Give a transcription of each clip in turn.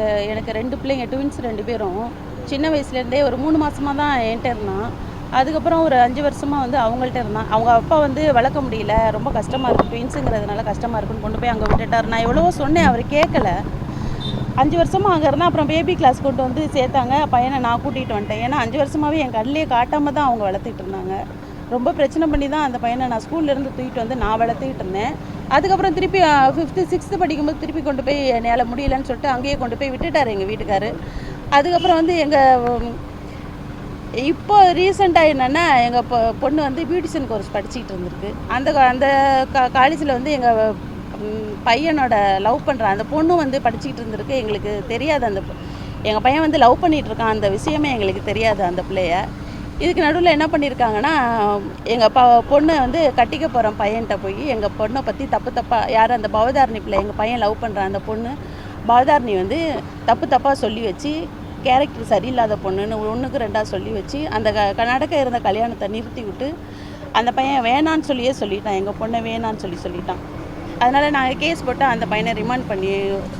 எங்கள் எனக்கு ரெண்டு பிள்ளைங்க ட்வின்ஸ் ரெண்டு பேரும். சின்ன வயசுலேருந்தே ஒரு மூணு மாதமாக தான் என்கிட்ட இருந்தான். அதுக்கப்புறம் ஒரு அஞ்சு வருஷமாக வந்து அவங்கள்ட்ட இருந்தான். அவங்க அப்பா வந்து வளர்க்க முடியல. ரொம்ப கஷ்டமாக இருக்கும் ட்வின்ஸுங்கிறதுனால கஷ்டமாக இருக்குன்னு கொண்டு போய் அங்கே விட்டுட்டார். நான் எவ்வளவோ சொன்னேன் அவர் கேட்கல. அஞ்சு வருஷமாக அங்கே இருந்தால் அப்புறம் பேபி கிளாஸ் கொண்டு வந்து சேர்த்தாங்க. பையனை நான் கூட்டிகிட்டு வந்துட்டேன். ஏன்னா அஞ்சு வருஷமாகவே என் கண்ணிலே காட்டாமல் தான் அவங்க வளர்த்துட்டு இருந்தாங்க. ரொம்ப பிரச்சனை பண்ணி தான் அந்த பையனை நான் ஸ்கூல்லேருந்து தூக்கிட்டு வந்து நான் வளர்த்துக்கிட்டு இருந்தேன். அதுக்கப்புறம் திருப்பி ஃபிஃப்த்து சிக்ஸ்த்து படிக்கும்போது திருப்பி கொண்டு போய் என்னால் முடியலன்னு சொல்லிட்டு அங்கேயே கொண்டு போய் விட்டுட்டார் எங்கள் வீட்டுக்காரு. அதுக்கப்புறம் வந்து எங்கள் இப்போ ரீசெண்டாக என்னென்னா எங்கள் பொ பொண்ணு வந்து பியூட்டிஷியன் கோர்ஸ் படிச்சுக்கிட்டு இருந்திருக்கு. அந்த அந்த கா காலேஜில் வந்து எங்கள் பையனோட லவ் பண்ணுற அந்த பொண்ணு வந்து படிச்சுக்கிட்டு இருந்திருக்கு. எங்களுக்கு தெரியாது அந்த எங்கள் பையன் வந்து லவ் பண்ணிகிட்டு இருக்கான். அந்த விஷயமே எங்களுக்கு தெரியாது அந்த பிள்ளைய. இதுக்கு நடுவில் என்ன பண்ணியிருக்காங்கன்னா எங்கள் ப பொண்ணை வந்து கட்டிக்க போகிற பையன்கிட்ட போய் எங்கள் பொண்ணை பற்றி தப்பு தப்பாக யார் அந்த பவதாரணி பிள்ளை எங்கள் பையன் லவ் பண்ணுற அந்த பொண்ணு பவதாரணி வந்து தப்பு தப்பாக சொல்லி வச்சு கேரக்டர் சரியில்லாத பொண்ணுன்னு ஒன்றுக்கு ரெண்டாக சொல்லி வச்சு அந்த க நடக்க இருந்த கல்யாணத்தை நிறுத்தி விட்டு அந்த பையன் வேணான்னு சொல்லியே சொல்லிட்டான் எங்கள் பொண்ணை வேணான்னு சொல்லி சொல்லிட்டான். அதனால் நாங்கள் கேஸ் போட்டு அந்த பையனை ரிமாண்ட் பண்ணி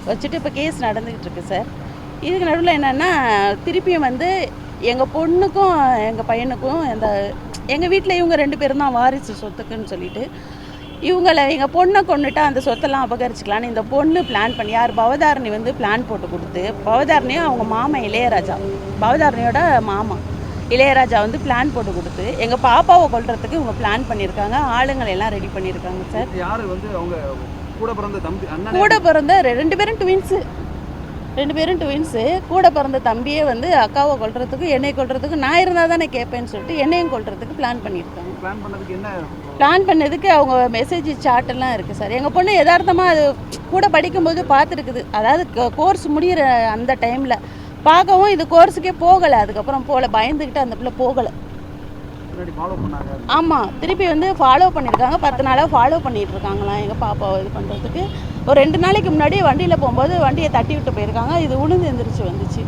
வச்சுட்டு இப்போ கேஸ் நடந்துக்கிட்டு இருக்கு சார் இதுக்கு நடுவில் என்னென்னா திருப்பியும் வந்து எங்கள் பொண்ணுக்கும் எங்கள் பையனுக்கும் அந்த எங்கள் வீட்டில் இவங்க ரெண்டு பேரும் தான் வாரிசு சொத்துக்குன்னு சொல்லிட்டு இவங்களை எங்கள் பொண்ணை கொண்டுட்டு அந்த சொத்தெல்லாம் அபகரிச்சுக்கலான்னு இந்த பொண்ணு பிளான் பண்ணி யார் பவதாரணி வந்து பிளான் போட்டு கொடுத்து பவதாரணியும் அவங்க மாமா இளையராஜா பவதாரணியோட மாமா இளையராஜா வந்து பிளான் போட்டு கொடுத்து எங்கள் பாப்பாவை கொல்றதுக்கு இவங்க பிளான் பண்ணியிருக்காங்க ஆளுங்களை எல்லாம் ரெடி பண்ணியிருக்காங்க சார். யாரு வந்து அவங்க கூட பிறந்த தம்பி கூட பிறந்த ரெண்டு பேரும் ட்வின்ஸு ரெண்டு பேரும் ட்வின்ஸு கூட பிறந்த தம்பியே வந்து அக்காவை கொல்றதுக்கு என்னை கொல்றதுக்கு நான் இருந்தால் தானே கேட்பேன்னு சொல்லிட்டு என்னையும் கொல்றதுக்கு பிளான் பண்ணியிருக்காங்க. பிளான் பண்ணதுக்கு என்ன பிளான் பண்ணதுக்கு அவங்க மெசேஜ் சாட் எல்லாம் இருக்குது சார். எங்கள் பொண்ணு யதார்த்தமாக அது கூட படிக்கும்போது பார்த்துருக்குது. அதாவது கோர்ஸ் முடிகிற அந்த டைமில் பார்க்கவும் இது கோர்ஸுக்கே போகலை. அதுக்கப்புறம் போகல பயந்துக்கிட்டு அந்த பிள்ளை போகலை. ஆமாம் திருப்பி வந்து ஃபாலோ பண்ணியிருக்காங்க பத்து நாளாக ஃபாலோ பண்ணிட்டு இருக்காங்களாம் எங்கள் பாப்பாவை இது பண்ணுறதுக்கு ஒரு ரெண்டு நாளைக்கு முன்னாடி வண்டியில் போகும்போது வண்டியை தட்டி விட்டு போயிருக்காங்க. இது உளுந்து எந்திரிச்சு வந்துச்சு.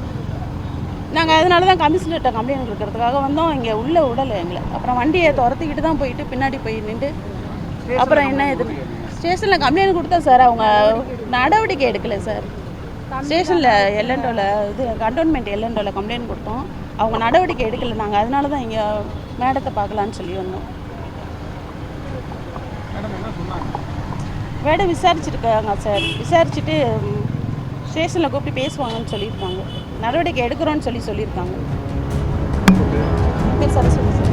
நாங்கள் அதனால தான் கமிஷனர்கிட்ட கம்ப்ளைண்ட் கொடுக்கறதுக்காக வந்தோம். இங்கே உள்ளே விடலை எங்களை. அப்புறம் வண்டியை துரத்திக்கிட்டு தான் போயிட்டு பின்னாடி போய் நின்று அப்புறம் என்ன இது ஸ்டேஷனில் கம்ப்ளைண்ட் கொடுத்தோம் சார் அவங்க நடவடிக்கை எடுக்கலை சார் ஸ்டேஷனில் எல்என்டோவில் இது கண்டோன்மெண்ட் எல்என்டோவில் கம்ப்ளைண்ட் கொடுத்தோம். அவங்க நடவடிக்கை எடுக்கலை நாங்கள் அதனால தான் இங்கே மேடத்தை பார்க்கலான்னு சொல்லி வந்தோம். மேடம் விசாரிச்சிருக்காங்க சார். விசாரிச்சுட்டு ஸ்டேஷனில் கூப்பிட்டு பேசுவாங்கன்னு சொல்லியிருக்காங்க. நடவடிக்கை எடுக்கிறோன்னு சொல்லி சொல்லியிருக்காங்க. பேர் சரஸ்வதி சார்